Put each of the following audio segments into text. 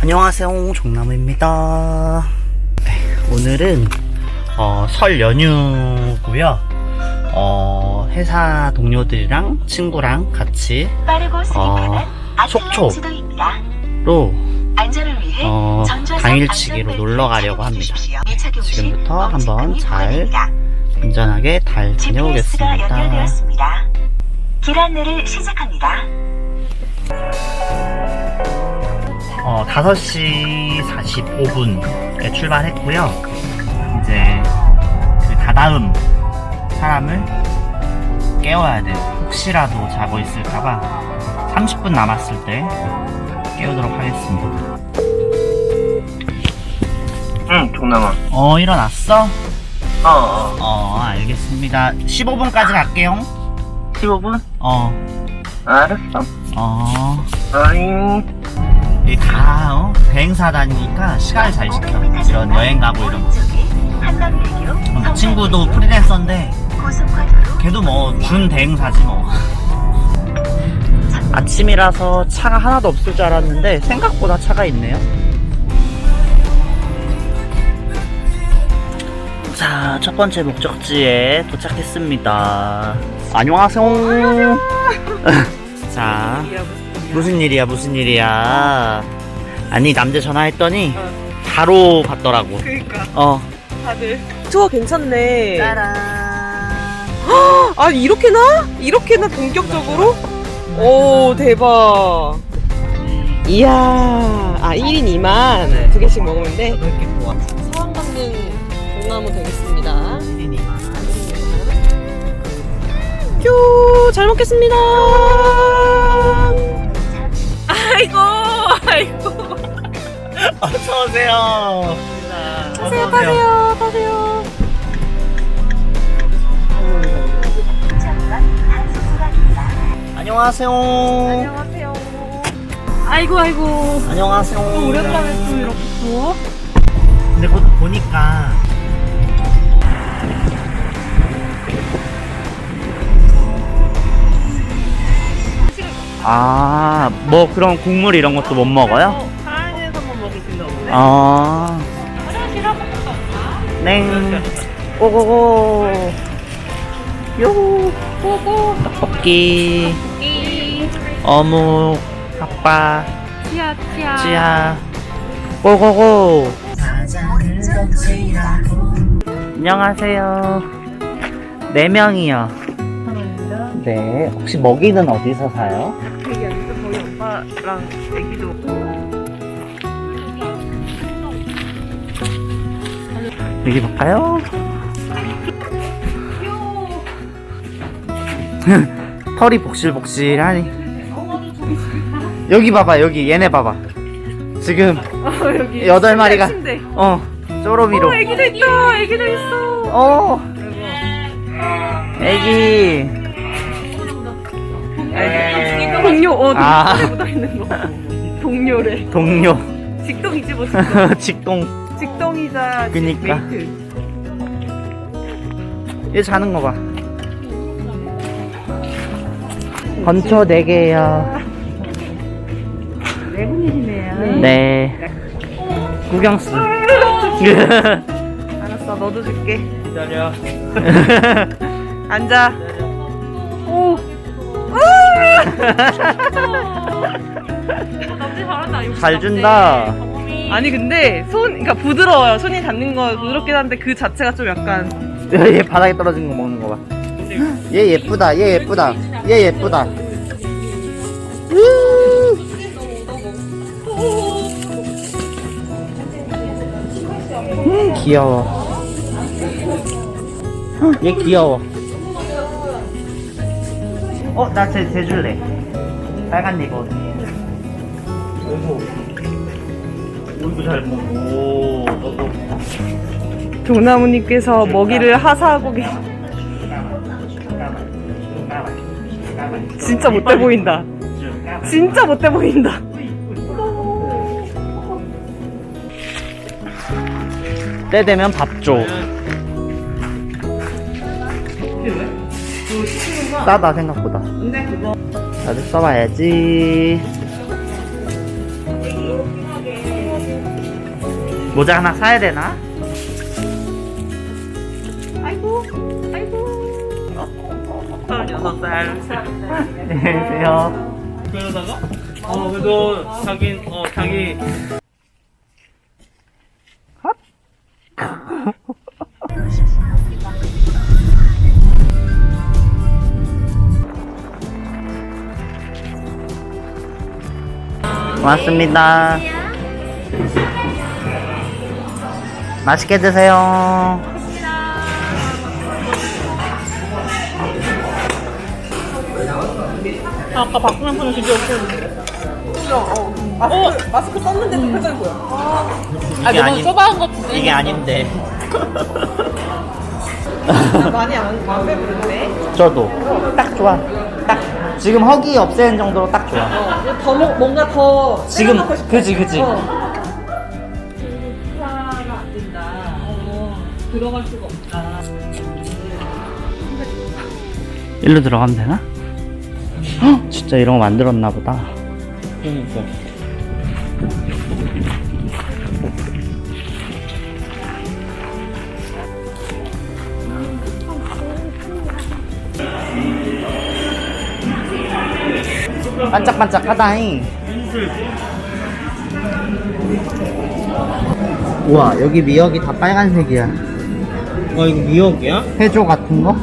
안녕하세요 종나무입니다 네, 오늘은 어, 설 연휴고요 어, 회사 동료들이랑 친구랑 같이 어, 속초. 아틀란 지도입니다. 로 안전을 위해 어, 당일치기로 안전벨트를 놀러 가려고 합니다. 지금부터 한번 잘. 안전하게 잘 다녀오겠습니다. 길 안내를 시작합니다. 어, 5시 45분에 출발했고요. 이제 그 다다음 사람을 깨워야 돼요. 혹시라도 자고 있을까봐 30분 남았을 때 깨우도록 하겠습니다. 응, 동남아. 어, 일어났어? 어, 어. 어, 알겠습니다. 15분까지 갈게요. 15분? 어, 알았어. 어. 아잉. 이다 어? 대행사 다니니까 시간을 잘 지켜. 이런 여행 가고 이런 거. 어, 친구도 프리랜서인데 걔도 뭐 준 대행사지 뭐. 아침이라서 차가 하나도 없을 줄 알았는데 생각보다 차가 있네요. 자, 첫 번째 목적지에 도착했습니다. 안녕하세요. 자, 무슨 일이야, 무슨 일이야. 아니, 남자 전화했더니 바로 받더라고. 그니까 어. 다들 투어 괜찮네 짜란. 아 이렇게나? 이렇게나 본격적으로? 오 대박 이야 아 1인 2만 네. 두 개씩 먹으면 돼? 이렇게. 사랑 받는 동나무 되겠습니다 큐! 잘 먹겠습니다 아이고 아이고 어서 오세요. 타세요 타세요 타세요 전방 한수수각입니다. 안녕하세요. 안녕하세요 아이고 아이고 안녕하세요. 오랜만에 또 이렇게 또 근데 곧 보니까 아, 뭐 그런 국물 이런 것도 못 먹어요? 먹을 수 보네 아. 땡. 고고고. 요. 고고. 떡볶이. 어묵. 핫바. 치아 치아 찌야. 고고고. 안녕하세요. 네 명이요. 네. 혹시 먹이는 어디서 사요? 오빠랑 애기도 여기 볼까요? 털이 복실복실하니. 여기 봐봐, 여기 얘네 봐봐. 지금 어 여기 여덟 마리가 침대 어 쪼로미로. 어 애기도 있다 애기도 있어 어. 애기. 동료 어 아. 동료에 묻어 있는 거 동료래 동료. 직동이지 뭐 직동 직동. 직동이자 그니까. 메이트 얘 자는 거 봐. 건초 4개요. 네 분이시네요 네. 구경수. 알았어 너도 줄게 기다려. 앉아 오 잘 준다. 아니 근데 손 그러니까 부드러워요 손이 닿는 거 부드럽긴 한데 그 자체가 좀 약간 얘 바닥에 떨어진 거 먹는 거 봐. 얘 예쁘다. 얘 예쁘다. 얘 예쁘다. 음, 귀여워. 얘 귀여워. 어, 나쟤 쟤 줄래. 빨간 리본. 어이구. 어이구 잘 먹고. 오, 너도. 동나무님께서 먹이를 하사하고 계시 진짜 못돼 보인다 진짜 못돼 보인다 때 되면 밥 줘. 싸다 생각보다. 나도 써봐야지. 모자 하나 사야 되나? 아이고, 아이고. 서른여섯 살. 안녕하세요. 그러다가 어 그래도 자기 어 자기 고맙습니다. 맛있게 드세요. 아, 아까 박근혜 분은 진짜 없었는데. 어, 마스크, 마스크 썼는데도 표정이 보여. 아, 이게 너무 아닌- 소바한 것 같은데. 이게 아닌데. 많이 안, 안 배부른데? 저도 딱 좋아. 딱 지금 허기 없애는 정도로 딱 좋아. 어, 더 먹, 뭔가 더. 지금 싶어. 그지 그지. 어. 안 된다. 어, 들어갈 수가 없다. 일로 들어가면 되나? 헉, 진짜 이런 거 만들었나 보다. 그러니까 반짝반짝하다잉. 우와 여기 미역이 다 빨간색이야. 어 이거 미역이야? 해조 같은 거?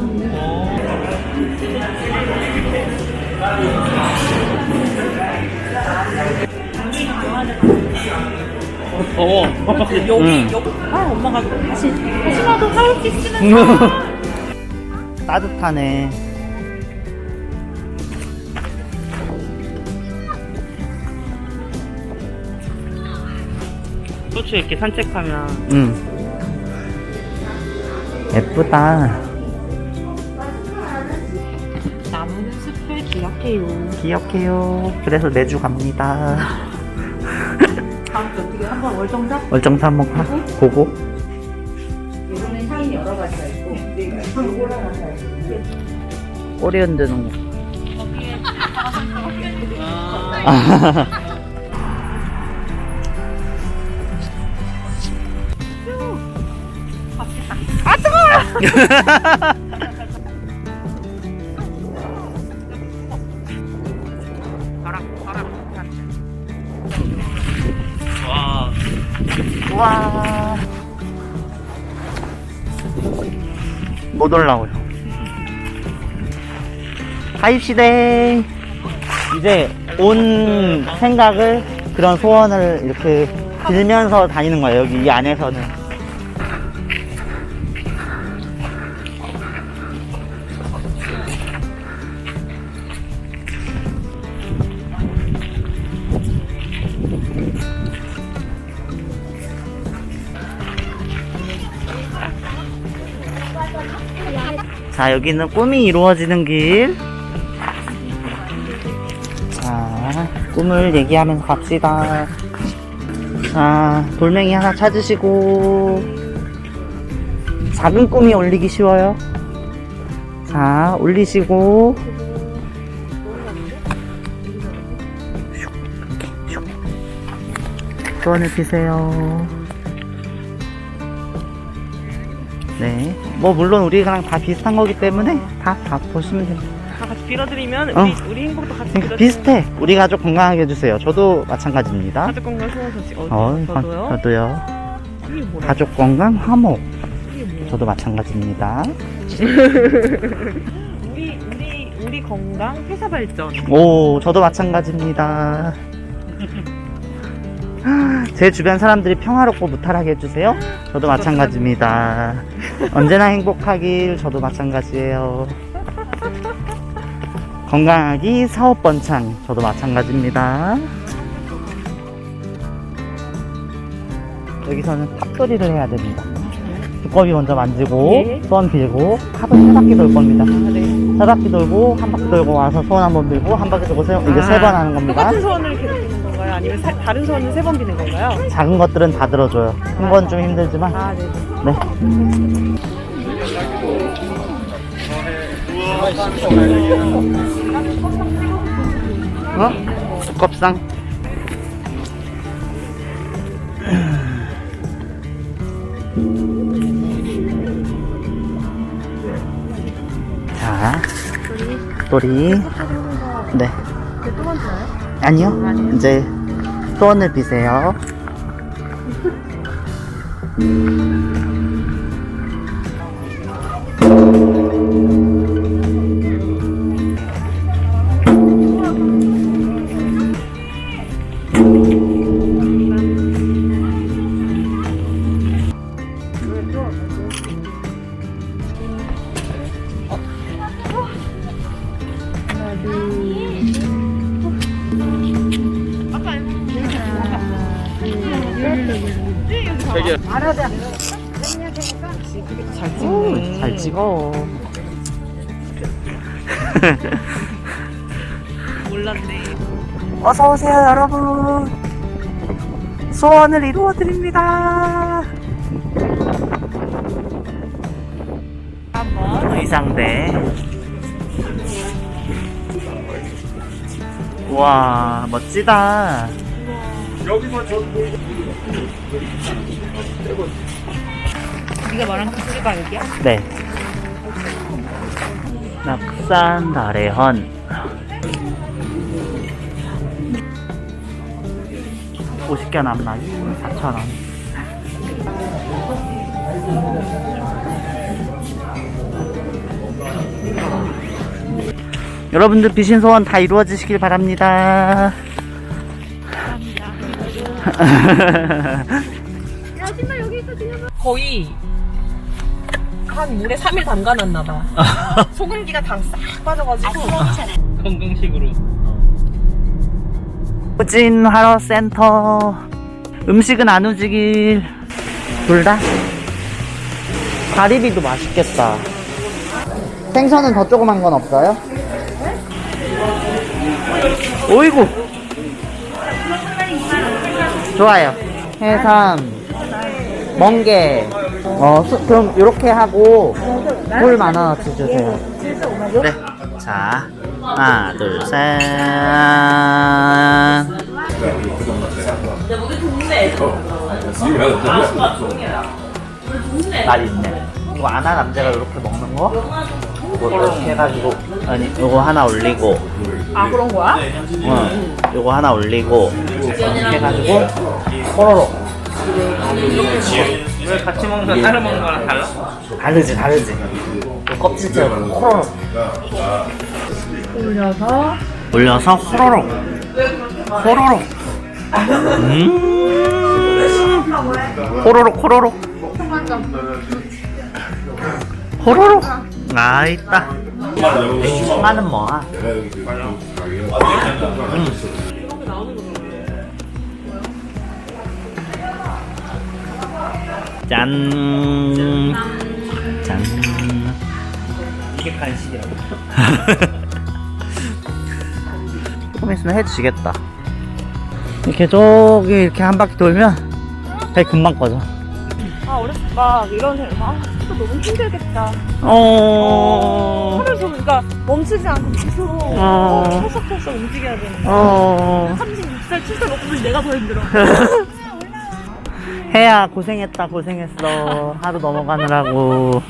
더워 여기, 응. 여기. 아, 엄마가 다시, 다시라도 사올 수 있으면. 따뜻하네. 소치 이렇게 산책하면 응. 예쁘다. 남은 숲을 기억해요. 기억해요. 그래서 매주 갑니다. 다음 주 어떻게 한번 월정사? 월정사 한번 가, 보고. 이거는 향이 여러 가지가 있고, 요거랑 하나 있고. 꼬리 흔드는 거. 와. 와. 못 올라오요. 가입시대. 이제 온 생각을 그런 소원을 이렇게 빌면서 다니는 거예요. 여기 이 안에서는. 자, 여기는 꿈이 이루어지는 길. 자, 꿈을 얘기하면서 갑시다. 자, 돌멩이 하나 찾으시고. 작은 꿈이 올리기 쉬워요. 자, 올리시고. 소원을 피세요. 네. 뭐, 물론 우리랑 다 비슷한 거기 때문에 다, 다 보시면 됩니다. 다 같이 빌어드리면, 어. 우리, 우리 행복도 같이 그러니까 빌어드리면. 비슷해. 우리 가족 건강하게 해주세요. 저도 마찬가지입니다. 가족 건강 소원 소식. 어, 어, 저도요? 저도요. 이게 뭐라? 가족 건강 화목. 이게 뭐야? 저도 마찬가지입니다. 우리, 우리, 우리 건강 회사 발전. 오, 저도 마찬가지입니다. 제 주변 사람들이 평화롭고 무탈하게 해주세요. 저도 마찬가지입니다. 언제나 행복하길 저도 마찬가지예요. 건강하기 사업 번창 저도 마찬가지입니다. 여기서는 탑소리를 해야 됩니다. 두꺼비 먼저 만지고 예. 소원 빌고 탑을 세 바퀴 돌 겁니다. 아, 네. 세 바퀴 돌고 한 바퀴 돌고 와서 소원 한번 빌고 한 바퀴 돌고 세, 이게 아, 세번 하는 겁니다. 똑같은 소원을 계속 비는 건가요? 아니면 사- 다른 소원을 세번 비는 건가요? 작은 것들은 다 들어줘요. 큰 건 좀 힘들지만 아, 네. 네. 어? 두껍상. 자, 또리. 네. 아니요. 이제 소원을 비세요. 몰랐네. 어서 오세요, 여러분. 소원을 이루어 드립니다. 의상대. 와, 멋지다. 네가 말한 그 소리가 여기야? 네. 낙 산 다래헌. 50개 남나 4,000원. 여러분들 비신 소원 다 이루어지시길 바랍니다. 거의 한 물에 3일 담가놨나 봐. 소금기가 다싹 빠져가지고. 건강식으로. 우진 화로 센터 음식은 안 움직일 둘 다? 가리비도 맛있겠다 생선은 더 조그만 건 없어요? 오이구 좋아요 해삼 멍게 어 수- 그럼 요렇게 하고 물 만원어치 주세요 네. 자, 하나, 둘, 셋. 날 있네. 이거 아나 남자가 이렇게 먹는 거? 이거 이렇게 해가지고 아니 이거 하나 올리고 아 그런 거야? 응 이거 하나 올리고 이렇게 해가지고 호로로 왜 같이 먹는 거 따로 먹는 거랑 달라? 다르지 다르지. 그 껍질째 호로로. 올려서. 올려서 호로로. 호로로. 음. 호로로 호로로. 호로로. 아 있다. 하는 뭐야 짠. 짠. 이게 간식이라고. 조금 있으면 해지겠다. 이렇게 저기 이렇게 한 바퀴 돌면 배 금방 꺼져. 아 어렸을 때 막 이런 생각 아 진짜 너무 힘들겠다 어. 하면서 그러니까 멈추지 않고 계속 어. 어, 서서서서 움직여야 되는 거야 어. 36살 7살 먹고 내가 더 힘들어 해야 고생했다 고생했어 하루 넘어가느라고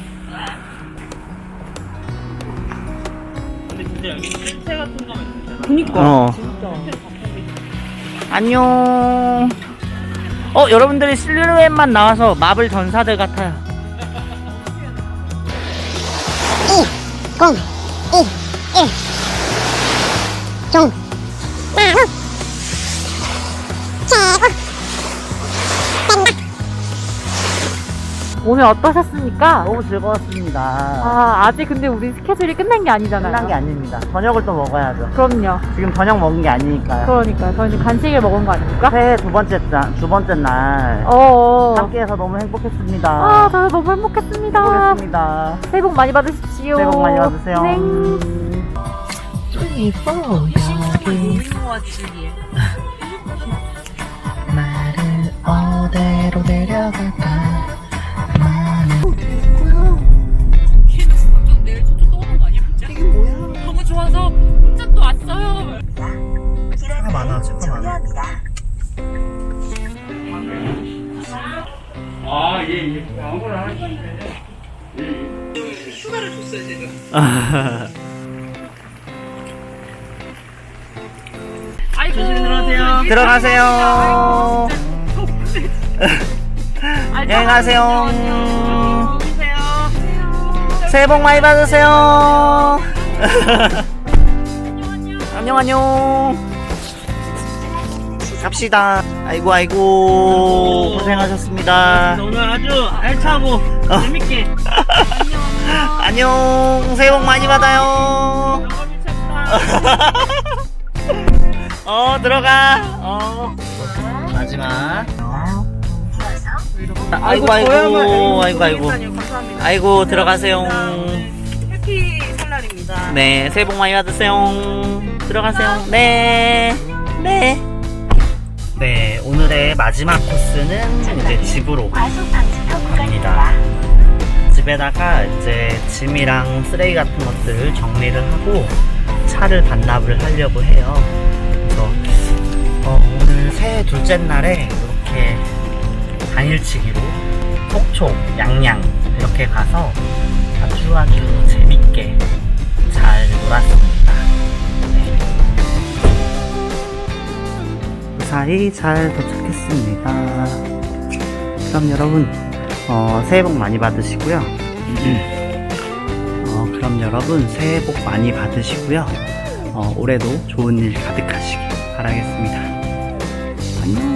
근데 진짜 여기 실체 같은 거면 진짜. 그니까 어. 진짜 안녕 어 여러분들이 실루엣만 나와서 마블 전사들 같아요 공, 일, 일, 종, 마루, 제곱, 오늘 어떠셨습니까? 너무 즐거웠습니다 아, 아직 근데 우리 스케줄이 끝난 게 아니잖아요. 끝난 게 아닙니다 저녁을 또 먹어야죠 그럼요. 지금 저녁 먹은 게 아니니까요 그러니까 저희는 간식을 먹은 거 아닙니까? 새해 두 번째 날, 두 번째 날 어어. 함께해서 너무 행복했습니다. 아, 저도 너무 행복했습니다. 행복했습니다. 새해 복 많이 받으십시오. 새해 복 많이 받으세요. 네. 나를 어디로 데려갈까? 아이고. 조심히 들어가세요. 들어가세요. 여행하세요. 새해 복 많이 받으세요. 안녕 안녕. 갑시다. 아이고 아이고 고생하셨습니다. 오늘 아주 알차고 재밌게. 안녕. 새해 복 많이 받아요. 어 들어가. 어 마지막. 아이고 아이고 아이고 아이고 감사합니다. 아이고 들어가세요. 해피 설날입니다. 네 새해 복 많이 받으세요. 들어가세요. 네 네. 네 오늘의 마지막 코스는 이제 집으로 과속 방지턱 갑니다. 집에다가 이제 짐이랑 쓰레기 같은 것들을 정리를 하고 차를 반납을 하려고 해요. 그래서 어, 오늘 새해 둘째 날에 이렇게 당일치기로 속초, 양양 이렇게 가서 아주 아주 재밌게 잘 놀았습니다. 네. 무사히 잘 도착했습니다. 그럼 여러분 어, 새해 복 많이 받으시고요. 어, 그럼 여러분 새해 복 많이 받으시고요. 어, 올해도 좋은 일 가득하시길 바라겠습니다. 안녕.